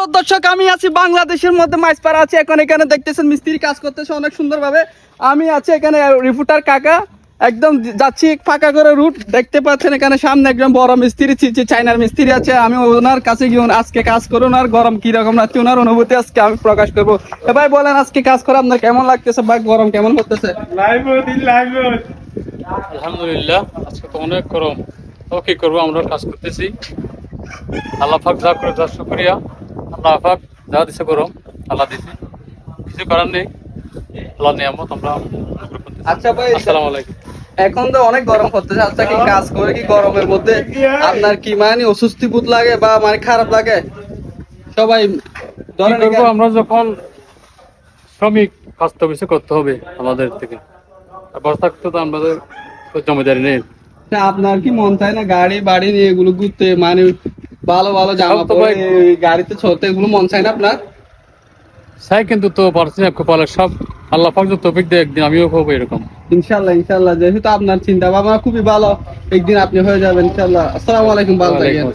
Hello দর্শক, আমি আছি বাংলাদেশের মধ্যে মাইসপাড়া আছি। এখন এখানে দেখতেছেন, মিস্ত্রি কাজ করতেছে অনেক সুন্দরভাবে। আমি আছি এখানে রিপোর্টার কাকা। একদম যাচ্ছি ফাঁকা করে রুট দেখতে পাচ্ছেন এখানে সামনে একজন বড় মিস্ত্রি চিচি চাইনার মিস্ত্রি আছে। আমি ওনার কাছে গিয়ে আজকে কাজ করুন ওনার গরম কি রকম লাগছে? ওনার অনুভূতি আজকে আমি প্রকাশ করব। এ ভাই বলেন, আজকে কাজ করে আপনার কেমন লাগতেছে? ভাই, গরম কেমন করতেছে? আলহামদুলিল্লাহ, আজকে তো অনেক গরম। তো কি করব? আমরা কাজ করতেছি। আল্লাহ পাক যা করে যা শুক্রিয়া। আল্লাহ পাক যা দিছে গরম আল্লাহ দিছে। কিছু করার নেই। আল্লাহ নিয়ামত আমরা। আচ্ছা ভাই আসসালামু আলাইকুম। এখন তো অনেক গরম করতেছে আচ্ছা কি কাজ করে কি গরমের মধ্যে? আপনার কি মানে অস্বস্তি বোধ লাগে বা মানে খারাপ লাগে? সবাই ধরেন আমরা যখন শ্রমিক তো বেশি করতে হবে আমাদের থেকে। বর্ষা তো আমাদের জমিদারি নেই। আপনার কি মন চায় না গাড়ি বাড়ি নিয়ে এগুলো ঘুরতে? মানে ভালো ভালো জামা পরে গাড়িতে চলতে এগুলো মন চায় না আপনার? চাই কিন্তু তো পারছি না কপালে সব আল্লাহ পাক তৌফিক দেয় একদিন আমিও হব এরকম। ইনশাল্লাহ ইনশাল্লাহ যেহেতু আপনার চিন্তা ভাবনা খুবই ভালো একদিন আপনি হয়ে যাবেন ইনশাল্লাহ। আসসালামু আলাইকুম ভালো থাকেন।